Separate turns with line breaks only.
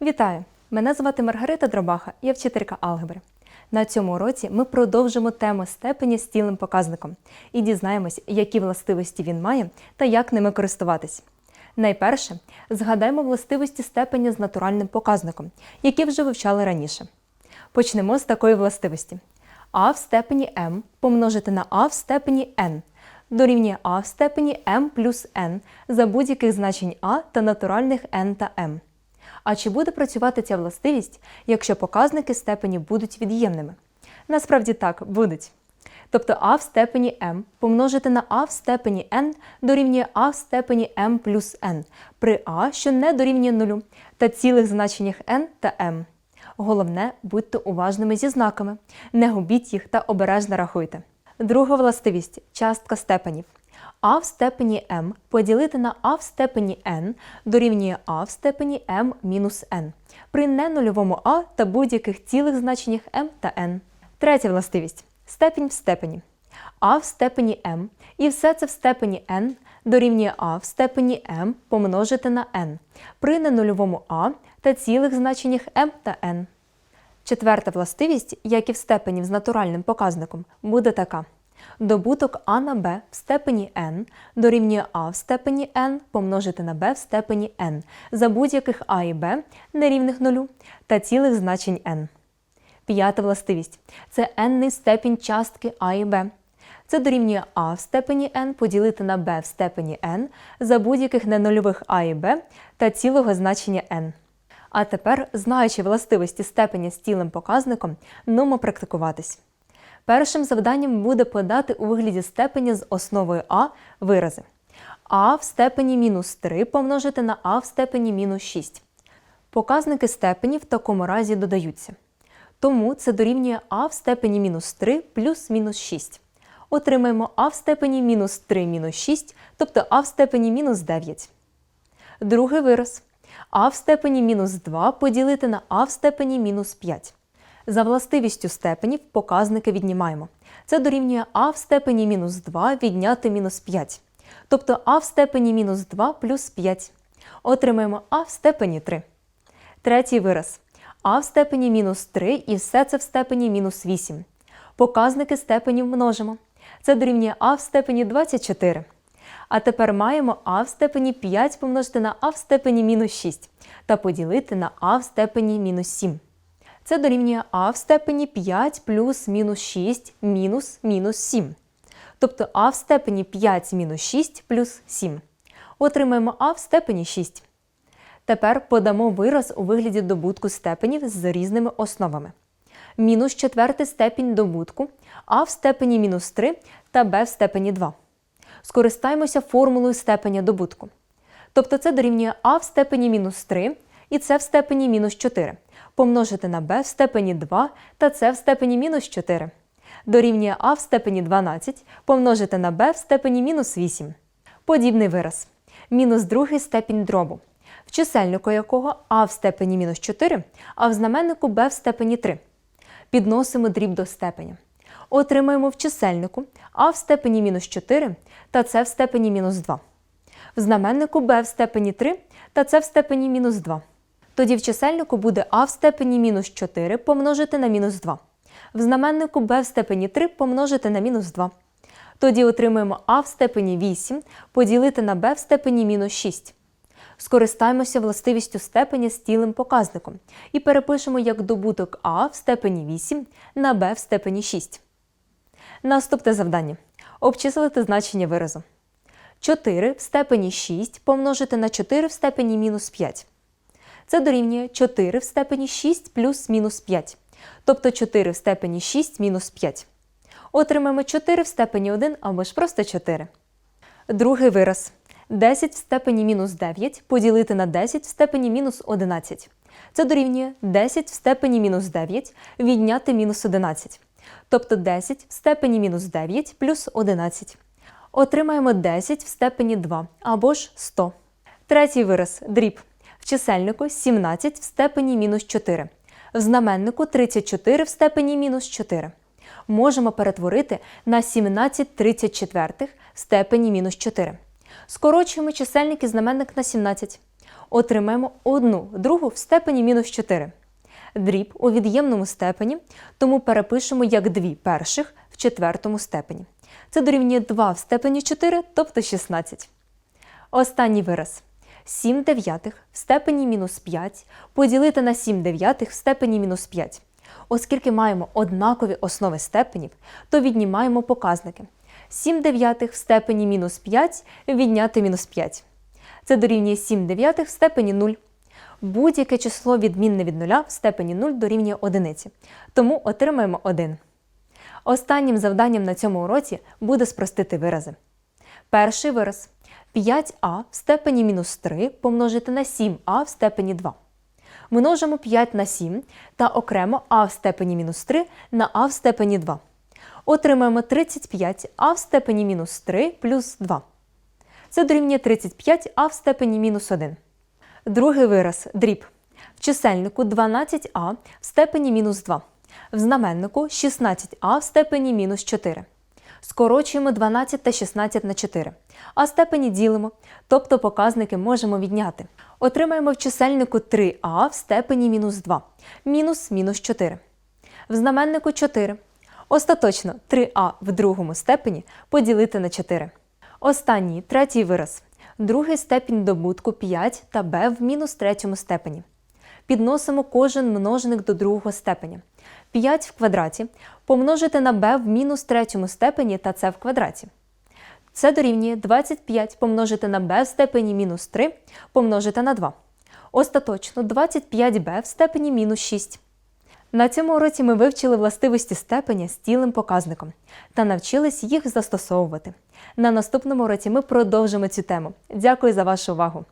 Вітаю! Мене звати Маргарита Дробаха, я вчителька алгебри. На цьому уроці ми продовжимо тему степені з цілим показником і дізнаємось, які властивості він має та як ними користуватись. Найперше, згадаємо властивості степені з натуральним показником, які вже вивчали раніше. Почнемо з такої властивості. а в степені m помножити на а в степені n дорівнює а в степені m плюс n за будь-яких значень а та натуральних n та m. А чи буде працювати ця властивість, якщо показники степені будуть від'ємними? Насправді так, будуть. Тобто а в степені m помножити на а в степені n дорівнює а в степені m плюс n при а, що не дорівнює нулю, та цілих значеннях n та m. Головне, будьте уважними зі знаками, не губіть їх та обережно рахуйте. Друга властивість частка степенів. А в степені m поділити на а в степені n дорівнює а в степені m мінус n при ненульовому а та будь-яких цілих значеннях m та n. Третя властивість степінь в степені. а в степені m і все це в степені n дорівнює а в степені m помножити на n при ненульовому а та цілих значеннях m та n. Четверта властивість, як і в степені з натуральним показником, буде така. Добуток а на b в степені n дорівнює а в степені n помножити на b в степені n за будь-яких а і b нерівних нулю та цілих значень n. П'ята властивість це n степінь частки а і b. Це дорівнює а в степені n поділити на b в степені n за будь-яких ненульових а і b та цілого значення n. А тепер, знаючи властивості степені з цілим показником, нумо практикуватись. Першим завданням буде подати у вигляді степені з основою а вирази. а в степені мінус 3 помножити на а в степені мінус 6. Показники степені в такому разі додаються. Тому це дорівнює а в степені мінус 3 плюс мінус 6. Отримаємо а в степені мінус 3 мінус 6, тобто а в степені мінус 9. Другий вираз. а в степені мінус 2 поділити на а в степені мінус 5. За властивістю степенів показники віднімаємо. Це дорівнює а в степені мінус 2 відняти мінус 5. Тобто а в степені мінус 2 плюс 5. Отримаємо а в степені 3. Третій вираз. а в степені мінус 3 і все це в степені мінус 8. Показники степенів множимо. Це дорівнює а в степені 24. А тепер маємо а в степені 5 помножити на а в степені мінус 6 та поділити на а в степені мінус 7. Це дорівнює а в степені 5 плюс мінус 6 мінус мінус 7. Тобто а в степені 5 мінус 6 плюс 7. Отримаємо а в степені 6. Тепер подамо вираз у вигляді добутку степенів з різними основами. Мінус четвертий степінь добутку, а в степені мінус 3 та b в степені 2. Скористаємося формулою степеня добутку. Тобто це дорівнює а в степені мінус 3 і це в степені мінус 4 помножити на b в степені 2 та це в степені мінус 4. Дорівнює а в степені 12 помножити на b в степені мінус 8. Подібний вираз. Мінус другий степінь дробу, в чисельнику якого а в степені мінус 4, а в знаменнику b в степені 3. Підносимо дріб до степеня. Отримаємо в чисельнику а в степені мінус 4 та це в степені мінус 2. В знаменнику b в степені 3 та це в степені мінус 2. Тоді в чисельнику буде а в степені мінус 4 помножити на мінус 2. В знаменнику b в степені 3 помножити на мінус 2. Тоді отримаємо а в степені 8 поділити на b в степені мінус 6. Скористаємося властивістю степені з цілим показником і перепишемо як добуток а в степені 8 на b в степені 6. Наступне завдання. Обчислити значення виразу. 4 в степені 6 помножити на 4 в степені мінус 5. Це дорівнює 4 в степені 6 плюс мінус 5. Тобто 4 в степені 6 мінус 5. Отримаємо 4 в степені 1 або ж просто 4. Другий вираз. 10 в степені мінус 9 поділити на 10 в степені мінус 11. Це дорівнює 10 в степені мінус 9 відняти мінус 11. Тобто 10 в степені мінус 9 плюс 11. Отримаємо 10 в степені 2 або ж 100. Третій вираз дріб. В чисельнику 17 в степені мінус 4. В знаменнику 34 в степені мінус 4. Можемо перетворити на 17 34 в степені мінус 4. Скорочуємо чисельник і знаменник на 17. отримаємо 1 другу в степені мінус 4. Дріб у від'ємному степені, тому перепишемо як 2 перших в четвертому степені. Це дорівнює 2 в степені 4, тобто 16. Останній вираз. 7 дев'ятих в степені мінус 5 поділити на 7 дев'ятих в степені мінус 5. Оскільки маємо однакові основи степенів, то віднімаємо показники. 7 дев'ятих в степені мінус 5 відняти мінус 5. Це дорівнює 7 дев'ятих в степені 0. Будь-яке число відмінне від нуля в степені 0 дорівнює 1. Тому отримаємо 1. Останнім завданням на цьому уроці буде спростити вирази. Перший вираз 5а в степені мінус 3 помножити на 7а в степені 2. Множимо 5 на 7 та окремо а в степені мінус 3 на а в степені 2. Отримаємо 35а в степені мінус 3 плюс 2. Це дорівнює 35а в степені мінус 1. Другий вираз дріб. В чисельнику 12а в степені мінус 2. В знаменнику 16а в степені мінус 4. Скорочуємо 12 та 16 на 4, а степені ділимо, тобто показники можемо відняти. Отримаємо в чисельнику 3а в степені мінус 2, мінус мінус 4. В знаменнику 4. Остаточно 3а в другому степені поділити на 4. Останній третій вираз. Другий степінь добутку 5 та b в мінус третьому степені. Підносимо кожен множник до другого степеня. 5 в квадраті помножити на b в мінус третьому степені та c в квадраті. Це дорівнює 25 помножити на b в степені мінус 3 помножити на 2. Остаточно 25b в степені мінус 6. На цьому уроці ми вивчили властивості степеня з цілим показником та навчились їх застосовувати. На наступному уроці ми продовжимо цю тему. Дякую за вашу увагу!